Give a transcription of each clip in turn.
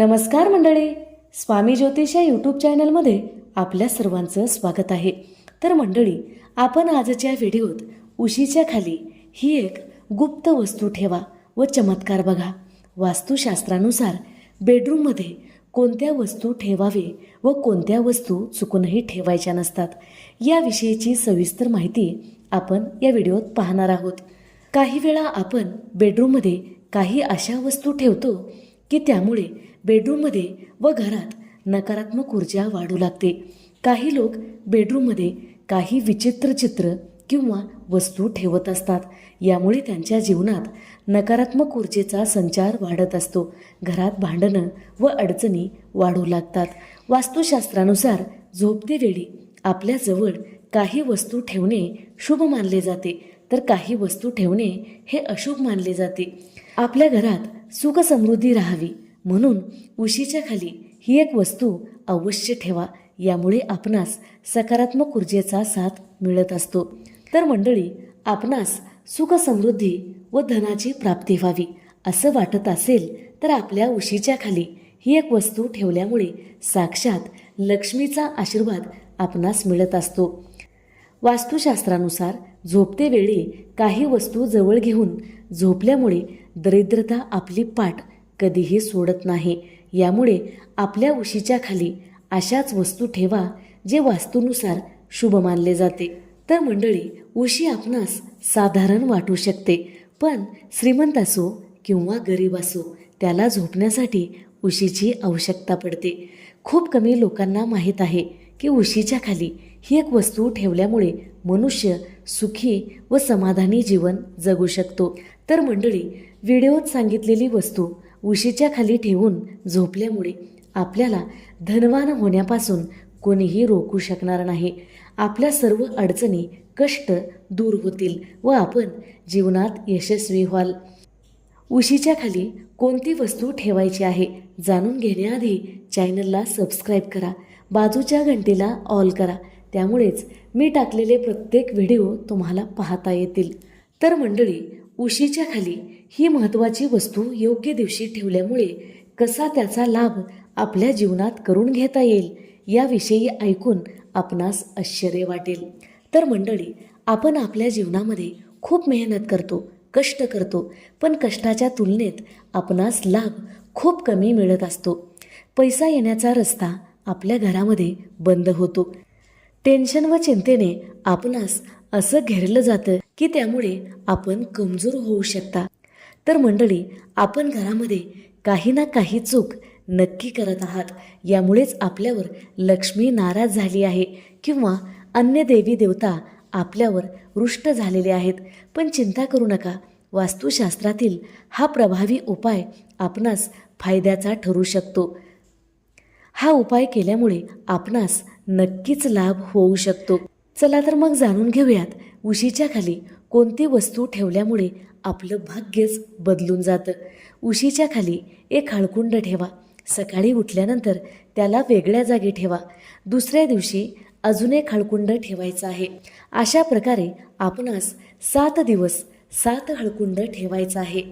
नमस्कार मंडळी. स्वामी ज्योतिष या यूट्यूब चॅनलमध्ये आपल्या सर्वांचं स्वागत आहे. तर मंडळी आपण आजच्या व्हिडिओत उशीच्या खाली ही एक गुप्त वस्तू ठेवा व चमत्कार बघा. वास्तुशास्त्रानुसार बेडरूममध्ये कोणत्या वस्तू ठेवावे व कोणत्या वस्तू चुकूनही ठेवायच्या नसतात याविषयीची सविस्तर माहिती आपण या व्हिडिओत पाहणार आहोत. काही वेळा आपण बेडरूममध्ये काही अशा वस्तू ठेवतो की त्यामुळे बेडरूममध्ये व घरात नकारात्मक ऊर्जा वाढू लागते. काही लोक बेडरूममध्ये काही विचित्र चित्र किंवा वस्तू ठेवत असतात. यामुळे त्यांच्या जीवनात नकारात्मक ऊर्जेचा संचार वाढत असतो. घरात भांडणं व अडचणी वाढू लागतात. वास्तुशास्त्रानुसार झोपतेवेळी आपल्याजवळ काही वस्तू ठेवणे शुभ मानले जाते. तर काही वस्तू ठेवणे हे अशुभ मानले जाते. आपल्या घरात सुख समृद्धी राहावी. म्हणून उशीच्या खाली ही एक वस्तू अवश्य ठेवा. यामुळे आपणास सकारात्मक ऊर्जेचा साथ मिळत असतो. तर मंडळी आपणास सुख समृद्धी व धनाची प्राप्ती व्हावी असं वाटत असेल तर आपल्या उशीच्या खाली ही एक वस्तू ठेवल्यामुळे साक्षात लक्ष्मीचा आशीर्वाद आपणास मिळत असतो. वास्तुशास्त्रानुसार झोपते वेळी काही वस्तू जवळ घेऊन झोपल्यामुळे दरिद्रता आपली पाठ कधीही सोडत नाही. यामुळे आपल्या उशीच्या खाली अशाच वस्तू ठेवा जे वास्तूनुसार शुभ मानले जाते. तर मंडळी उशी आपणास साधारण वाटू शकते पण श्रीमंत असो किंवा गरीब असो त्याला झोपण्यासाठी उशीची आवश्यकता पडते. खूप कमी लोकांना माहीत आहे की उशीच्या खाली ही एक वस्तू ठेवल्यामुळे मनुष्य सुखी व समाधानी जीवन जगू शकतो. तर मंडळी व्हिडिओत सांगितलेली वस्तू उशीच्या खाली ठेवून झोपल्यामुळे आपल्याला धनवान होण्यापासून कोणीही रोखू शकणार नाही. आपल्या सर्व अडचणी कष्ट दूर होतील व आपण जीवनात यशस्वी व्हाल. उशीच्या खाली कोणती वस्तू ठेवायची आहे जाणून घेण्याआधी चॅनलला सबस्क्राईब करा बाजूच्या घंटीला ऑल करा त्यामुळेच मी टाकलेले प्रत्येक व्हिडिओ तुम्हाला पाहता येतील. तर मंडळी उशीच्या खाली ही महत्त्वाची वस्तू योग्य दिवशी ठेवल्यामुळे कसा त्याचा लाभ आपल्या जीवनात करून घेता येईल याविषयी ऐकून आपणास आश्चर्य वाटेल. तर मंडळी आपण आपल्या जीवनामध्ये खूप मेहनत करतो कष्ट करतो पण कष्टाच्या तुलनेत आपणास लाभ खूप कमी मिळत असतो. पैसा येण्याचा रस्ता आपल्या घरामध्ये बंद होतो. टेन्शन व चिंतेने आपणास असं घेरलं जातं की त्यामुळे आपण कमजोर होऊ शकता. तर मंडळी आपण घरामध्ये काही ना काही चूक नक्की करत आहात. यामुळेच आपल्यावर लक्ष्मी नाराज झाली आहे किंवा अन्य देवी देवता आपल्यावर रुष्ट झालेले आहेत. पण चिंता करू नका. वास्तुशास्त्रातील हा प्रभावी उपाय आपणास फायद्याचा ठरू शकतो. हा उपाय केल्यामुळे आपणास नक्कीच लाभ होऊ शकतो. चला तर मग जाणून घेऊयात उशीच्या खाली कोणती वस्तू ठेवल्यामुळे आपलं भाग्यच बदलून जातं. उशीच्या खाली एक हळकुंड ठेवा. सकाळी उठल्यानंतर त्याला वेगळ्या जागी ठेवा. दुसऱ्या दिवशी अजून एक हळकुंड ठेवायचं आहे. अशा प्रकारे आपणास सात दिवस सात हळकुंड ठेवायचं आहे.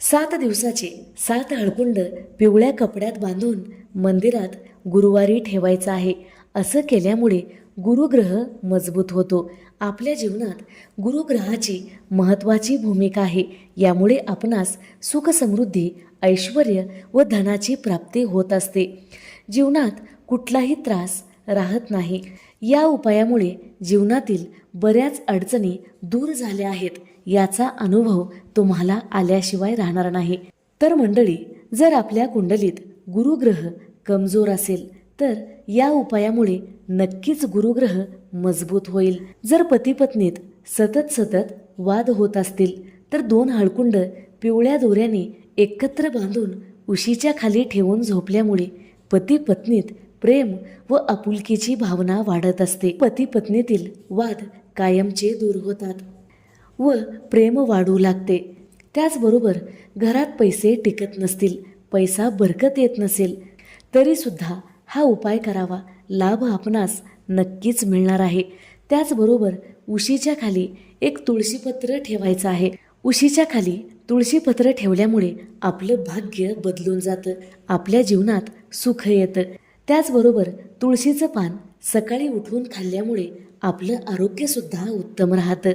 सात दिवसाचे सात हळकुंड पिवळ्या कपड्यात बांधून मंदिरात गुरुवारी ठेवायचं आहे. असं केल्यामुळे गुरुग्रह मजबूत होतो. आपल्या जीवनात गुरुग्रहाची महत्त्वाची भूमिका आहे. यामुळे आपणास सुख समृद्धी ऐश्वर व धनाची प्राप्ती होत असते. जीवनात कुठलाही त्रास राहत नाही. या उपायामुळे जीवनातील बऱ्याच अडचणी दूर झाल्या आहेत. याचा अनुभव तुम्हाला आल्याशिवाय राहणार नाही. तर मंडळी जर आपल्या कुंडलीत गुरुग्रह कमजोर असेल तर या उपायामुळे नक्कीच गुरुग्रह मजबूत होईल. जर पतीपत्नीत सतत सतत वाद होत असतील तर दोन हळकुंड पिवळ्या दोऱ्याने एकत्र बांधून उशीच्या खाली ठेवून झोपल्यामुळे पती पत्नीत प्रेम व आपुलकीची भावना वाढत असते. पती पत्नीतील वाद कायमचे दूर होतात व प्रेम वाढू लागते. त्याचबरोबर घरात पैसे टिकत नसतील पैसा बरकत येत नसेल तरीसुद्धा हा उपाय करावा. लाभ आपणास नक्कीच मिळणार आहे. त्याचबरोबर उशीच्या खाली एक तुळशीपत्र ठेवायचं आहे. उशीच्या खाली तुळशीपत्र ठेवल्यामुळे आपलं भाग्य बदलून जातं. आपल्या जीवनात सुख येतं. त्याचबरोबर तुळशीचं पान सकाळी उठून खाल्ल्यामुळे आपलं आरोग्यसुद्धा उत्तम राहतं.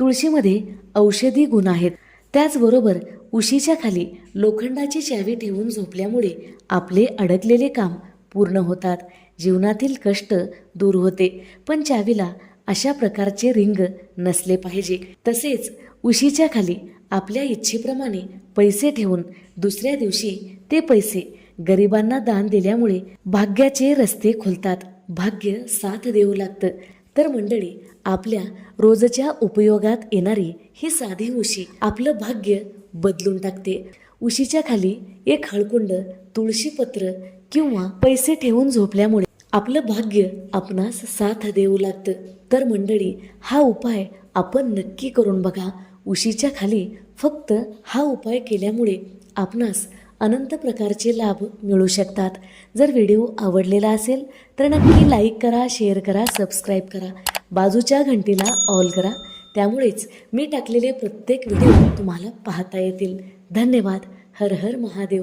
तुळशीमध्ये औषधी गुण आहेत. त्याचबरोबर उशीच्या खाली लोखंडाची चावी ठेवून झोपल्यामुळे आपले अडकलेले काम पूर्ण होतात. जीवनातील कष्ट दूर होते. पण चावीला अशा प्रकारचे रिंग नसले पाहिजे. तसेच उशीच्या खाली आपल्या इच्छेप्रमाणे पैसे ठेवून दुसऱ्या दिवशी ते पैसे गरिबांना दान दिल्यामुळे भाग्याचे रस्ते खुलतात. भाग्य साथ देऊ लागतं. तर मंडळी आपल्या रोजच्या उपयोगात येणारी ही साधी उशी आपलं भाग्य बदलून टाकते. उशीच्या खाली एक हळकुंड तुळशीपत्र किंवा पैसे ठेवून झोपल्यामुळे आपलं भाग्य आपणास साथ देऊ लागतं. तर मंडळी हा उपाय आपण नक्की करून बघा. उशीच्या खाली फक्त हा उपाय केल्यामुळे आपणास अनंत प्रकारचे लाभ मिळू शकतात. जर व्हिडिओ आवडलेला असेल तर नक्की लाईक करा शेअर करा सबस्क्राईब करा. बाजूच्या घंटीला ऑल करा. त्यामुळेच मी टाकलेले प्रत्येक व्हिडिओ तुम्हाला पाहता येतील. धन्यवाद. हर हर महादेव.